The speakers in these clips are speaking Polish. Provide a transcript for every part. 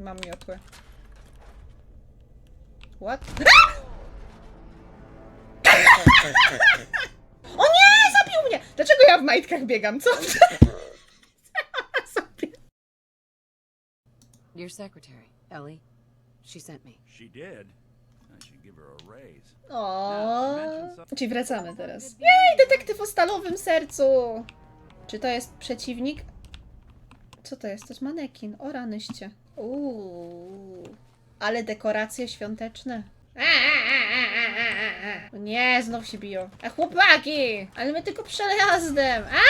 Mam miotłę. What? O nie! Zabił mnie! Dlaczego ja w majtkach biegam? Co? Sobie. Your secretary, Ellie. She sent me. She did. I should give her a raise. O. Czyli wracamy teraz. Jej, detektyw o stalowym sercu! Czy to jest przeciwnik? Co to jest? To jest manekin. O ranyście. Uuu. Ale dekoracje świąteczne. Nie, znów się biją. A chłopaki! Ale my tylko przejazdem. A!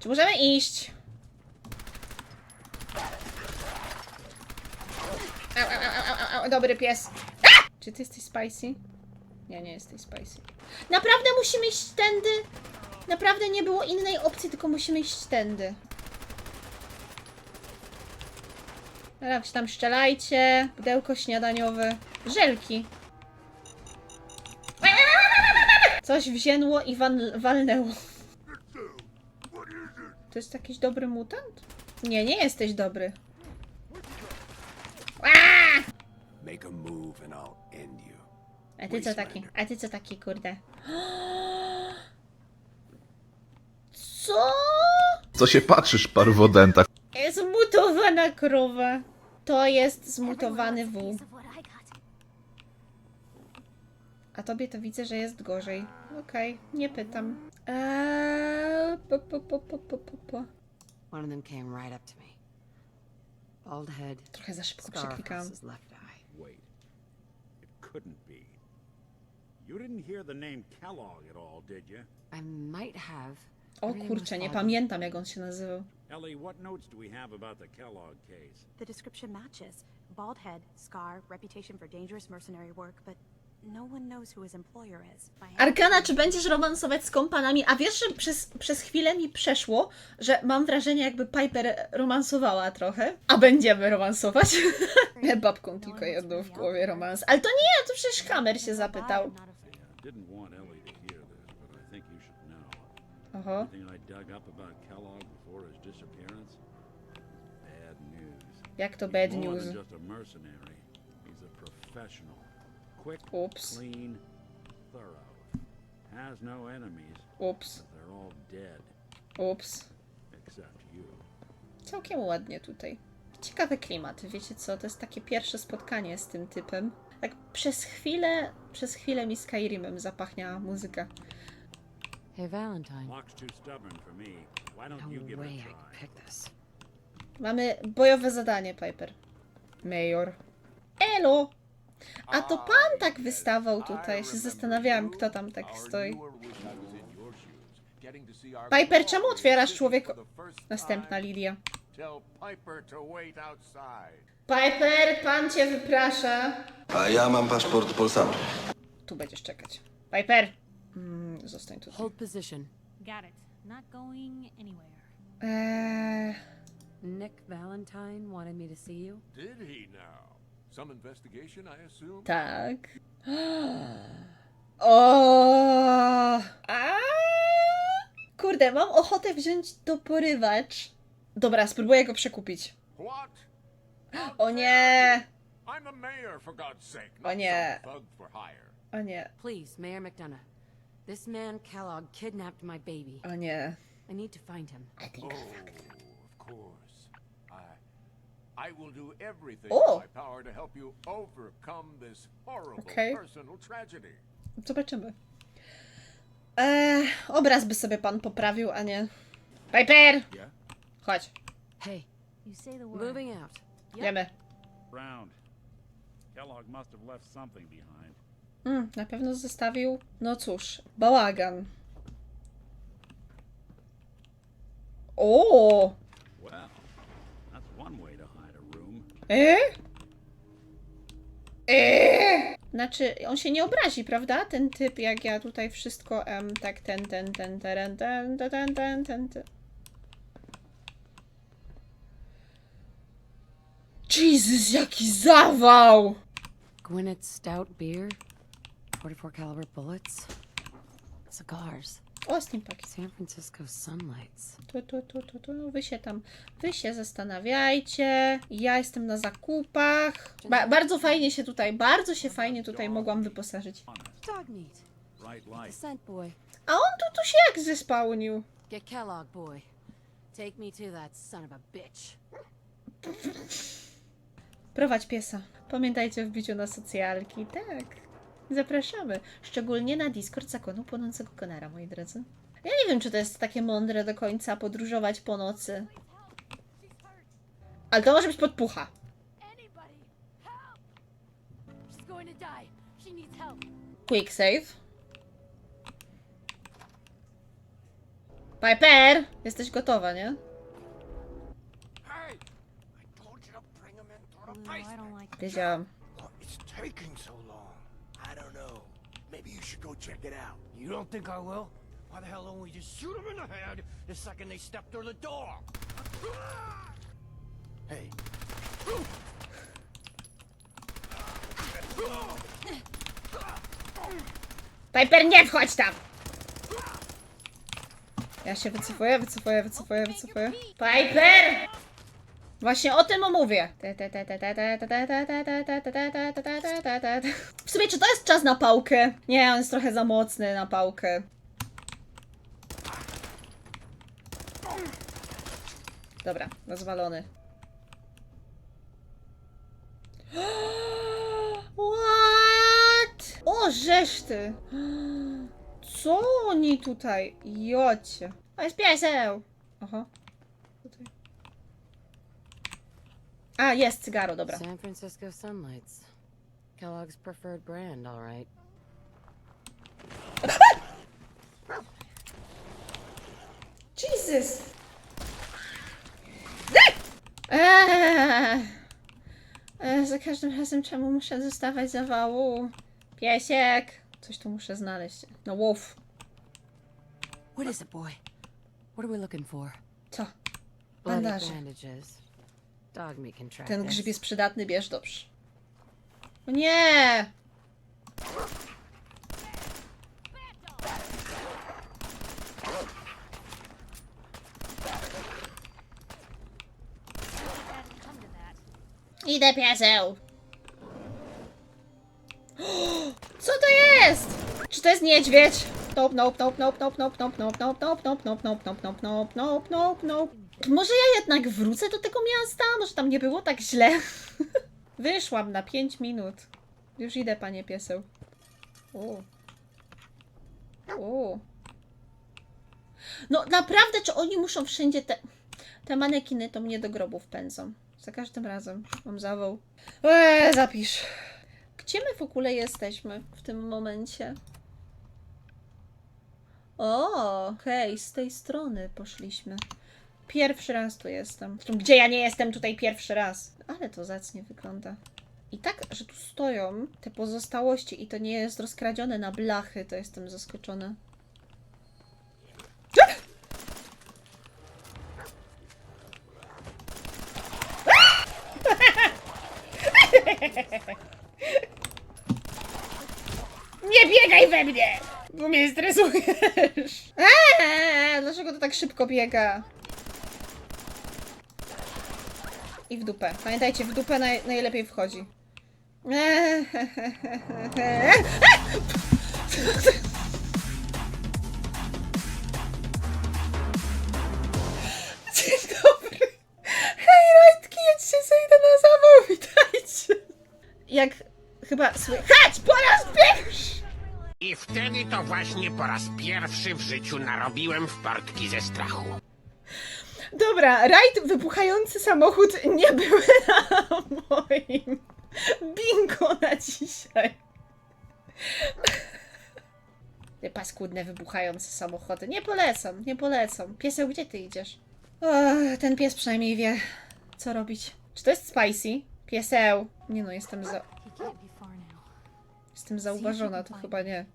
Czy możemy iść? Au, au, au, au, au, dobry pies. A! Czy ty jesteś spicy? Nie, nie jesteś spicy. Naprawdę musimy iść tędy? Naprawdę nie było innej opcji, tylko musimy iść tędy. Dobra, się tam szczelajcie. Pudełko śniadaniowe. Żelki. Coś wzięło i wan- walnęło. To jest jakiś dobry mutant? Nie, nie jesteś dobry. Aaa! Make a move and I'll end you. A ty co taki? A ty co taki, kurde? Co? Co się patrzysz, parwodenta? Zmutowana krowa. To jest zmutowany wół. A tobie to widzę, że jest gorzej. Okej, nie pytam. Eee, po, po, po, po, po, po, po. One of them came right up to me. Bald head, Trochę za szybko przeklikałam. Wait. It couldn't be. You didn't hear the name Kellogg at all, did you? I might have. O kurczę, nie pamiętam jak on się nazywał. Ellie, what notes do we have about the Kellogg case? The description matches. Bald head, scar, reputation for dangerous mercenary work, but no one knows who his employer is. Arkana, czy będziesz romansować z kompanami? A wiesz, że przez, przez chwilę mi przeszło, że mam wrażenie, jakby Piper romansowała trochę. A będziemy romansować. Babką tylko jedną w głowie romans. Ale to nie, to przecież Hammer się zapytał. Not a I didn't Everything I dug up about Kellogg before his disappearance? Bad news. Jak to He's bad more news? than just a mercenary. He's a professional. Quick, Ups. clean, thorough. Has no enemies, Ups, but they're all dead, ups. except you. Całkiem ładnie tutaj. Ciekawy klimat, wiecie co? To jest takie pierwsze spotkanie z tym typem. Tak przez chwilę, przez chwilę mi Skyrimem zapachniała muzyka. Hey, Valentine. Locke's too stubborn for me. Why don't No you give way it I a try? pick this. Mamy bojowe zadanie, Piper. Major. Elo! A to pan tak wystawał tutaj. Ja się zastanawiałam, kto tam tak stoi. Piper, czemu otwierasz człowiek... Następna Lidia. Piper, pan cię wyprasza. A ja mam paszport Polsatu. Tu będziesz czekać. Piper! Zostań tutaj. Hold position. Got it. Not going anywhere. Eee, Nick Valentine wanted me to see you. Did he now? Some investigation, I assume? tak. O! A! Kurde, mam ochotę wziąć do porywacz. Dobra, spróbuję go przekupić. What? O nie! I'm a mayor, for God's sake. O Not nie. some thug for hire. O nie, Please, Mayor McDonough. This man Kellogg kidnapped my baby. o nie. I need to find him. Oh, of course. I, I will do everything Oh. in my power to help you overcome this horrible Okay. personal tragedy. Zobaczymy. Eee, obraz by sobie pan poprawił, a nie. Piper! Yeah? Chodź, Hey, You say the word. moving out. Round. Kellogg must have left something behind. Mm, na pewno zostawił, no cóż, bałagan. O! E? E? Znaczy, on się nie obrazi, prawda? Ten typ, jak ja tutaj wszystko, em, tak, ten, ten, ten, ten, ten, ten, ten, ten, ten, ten. Jezus, jaki zawał! Gwinnett Stout beer, 44 caliber bullets, cigars. O, steampaki. San Francisco sunlights. Tu, tu, tu, tu, tu. Wy się tam, wy się zastanawiajcie. Ja jestem na zakupach. Ba bardzo fajnie się tutaj, bardzo się fajnie tutaj mogłam wyposażyć. Dog meat. Right The scent boy. A on tu, tu się jak zespałnił. Get Kellogg boy. Take me to that son of a bitch. Prowadź piesa. Pamiętajcie o wbiciu na socjalki. Tak. Zapraszamy. Szczególnie na Discord zakonu płonącego konara, moi drodzy. Ja nie wiem, czy to jest takie mądre do końca podróżować po nocy. Ale to może być podpucha. Quick save. Piper! Jesteś gotowa, nie? Like Wiedziałam. What is taking so long? I don't know. Maybe you should go check it out. You don't think I will? Why the hell don't we just shoot him in the head the second they step through the door? Hey, Piper, nie wchodź tam! Ja się wycofuję, wycofuję, wycofuję, wycofuję. Piper! Właśnie o tym mówię. W sumie, czy to jest czas na pałkę? Nie, on jest trochę za mocny na pałkę. Dobra, rozwalony. What? O, żeż ty! Co oni tutaj? Jocie. O, jest pieseł! Aha. Tutaj. A, jest cygaro, dobra. San Francisco sunlights. Kellogg's preferred brand, all right. Jesus! Eee! Eee, za każdym razem czemu muszę dostawać zawału? Piesiek! Coś tu muszę znaleźć. No wolf. What is it, boy? What are we looking for? Co? Bandaże. bandages. Dog meat can track Ten grzyb jest przydatny, bierz dobrze. O nie! Idę pieseł! Co to jest? Czy to jest niedźwiedź? Nope, nope, nope, nope, nope, nope, nope, nope, nope, nope, nope, nope, nope, nope, nope, nope, nope, nope, nope. Może ja jednak wrócę do tego miasta? Może tam nie było tak źle? Wyszłam na 5 minut. Już idę, panie pieseł. O. O. No naprawdę, czy oni muszą wszędzie te... Te manekiny to mnie do grobów pędzą. Za każdym razem. Mam zawał. Eee, zapisz. Gdzie my w ogóle jesteśmy w tym momencie? O, okej, z tej strony poszliśmy. Pierwszy raz tu jestem. Gdzie ja nie jestem tutaj pierwszy raz? Ale to zacnie wygląda. I tak, że tu stoją te pozostałości i to nie jest rozkradzione na blachy, to jestem zaskoczona. Nie biegaj we mnie! Bo mnie stresujesz. Eee, dlaczego to tak szybko biega? I w dupę. Pamiętajcie, w dupę naj, najlepiej wchodzi. Eee, Dzień to właśnie po raz pierwszy w życiu narobiłem w portki ze strachu. Dobra, rajd wybuchający samochód nie był na moim bingo na dzisiaj. Te paskudne wybuchające samochody. Nie polecam, nie polecam. Pieseł, gdzie ty idziesz? Ten pies przynajmniej wie, co robić. Czy to jest spicy? Pieseł. Nie no, jestem za... Jestem zauważona, to chyba nie.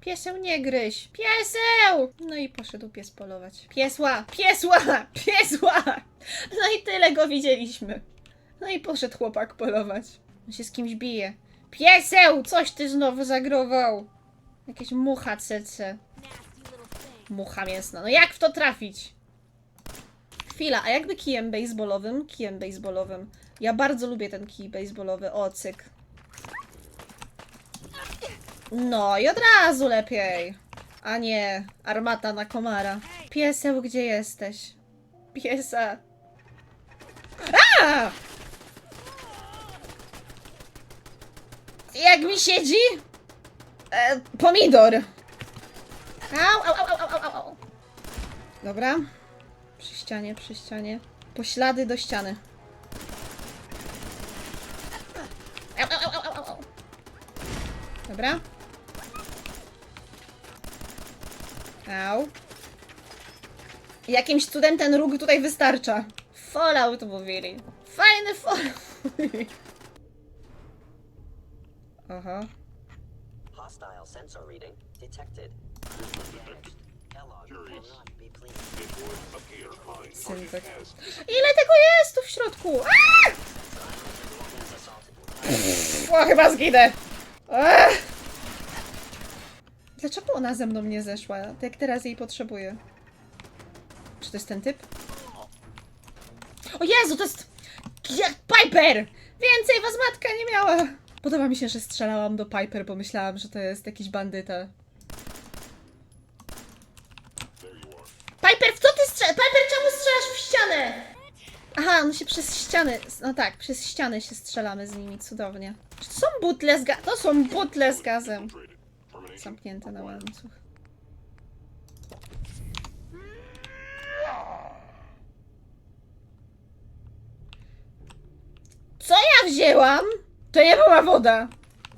Pieseł nie gryź! Pieseł! No i poszedł pies polować. Piesła! Piesła! Piesła! No i tyle go widzieliśmy. No i poszedł chłopak polować. On się z kimś bije. Pieseł! Coś ty znowu zagrował! Jakieś mucha cece. Mucha mięsna. No jak w to trafić? Chwila, a jakby kijem baseballowym? Kijem baseballowym. Ja bardzo lubię ten kij baseballowy. O, cyk. No i od razu lepiej. A nie, armata na komara. Pieseł, gdzie jesteś? Piesa. A! Jak mi siedzi? E, pomidor. Au, au, au, au, au, au. Dobra. Przy ścianie, przy ścianie. Poślady do ściany. Au, au, au, au, au. Dobra. Au. Jakimś cudem ten róg tutaj wystarcza. Fallout mówili. Fajny Fallout. Aha. Hostile sensor reading detected. Syntek. Ile tego jest tu w środku? Aaa! O, chyba zginę. Aaa! Dlaczego ona ze mną nie zeszła? Tak jak teraz jej potrzebuję. Czy to jest ten typ? O Jezu, to jest... Piper! Więcej was matka nie miała! Podoba mi się, że strzelałam do Piper, bo myślałam, że to jest jakiś bandyta. Piper, w co ty strzelasz? Piper, czemu strzelasz w ścianę? Aha, no się przez ściany. No tak, przez ściany się strzelamy z nimi, cudownie. Czy to są butle z gazem? To są butle z gazem. Zamknięte na łańcuch. Co ja wzięłam? To nie była woda.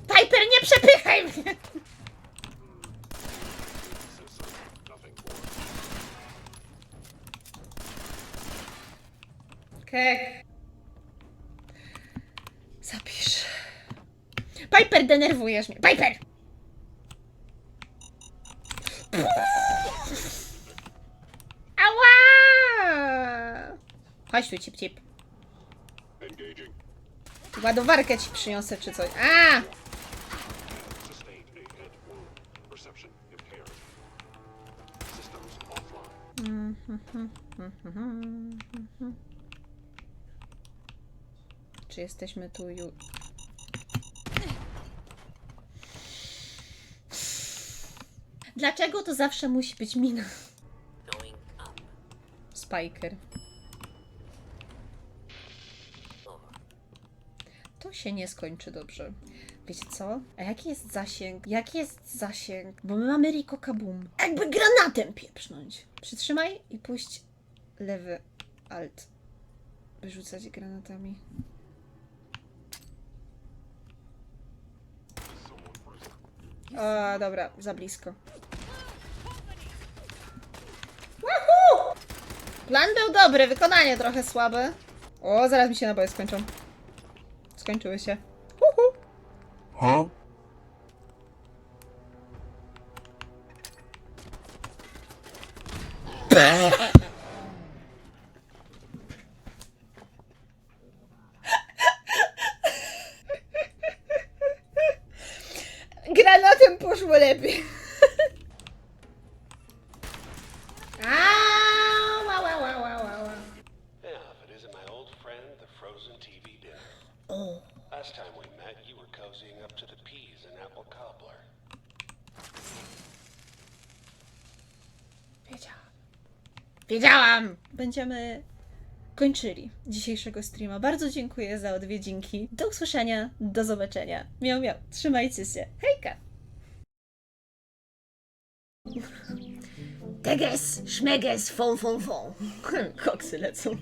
Piper, nie przepychaj mnie! Okej. Zapisz. Piper, denerwujesz mnie. Piper! Ała! Chodź tu, cip, cip. Ładowarkę ci przyniosę, czy coś. A! Czy jesteśmy tu już? Dlaczego to zawsze musi być mina? Spiker. To się nie skończy dobrze. Wiecie co? A jaki jest zasięg? Jaki jest zasięg? Bo my mamy Rico Kabum. Jakby granatem pieprznąć. Przytrzymaj i puść lewy alt. Wyrzucać granatami. O, dobra, za blisko. Plan był dobry, wykonanie trochę słabe. O, zaraz mi się naboje skończą. Skończyły się. Uhu. Huh poszło lepiej. Au, au, au, au, au, au. Yeah, if it isn't my old friend, the frozen TV dinner. O, Last time we met, you were cozying up to the peas and apple cobbler. wiedziałam. Wiedziałam! Będziemy kończyli dzisiejszego streama. Bardzo dziękuję za odwiedzinki. Do usłyszenia, do zobaczenia. Miał, miał. Trzymajcie się. Hejka! Teges, szmeges, fon, fon, fon. Koksy lecą.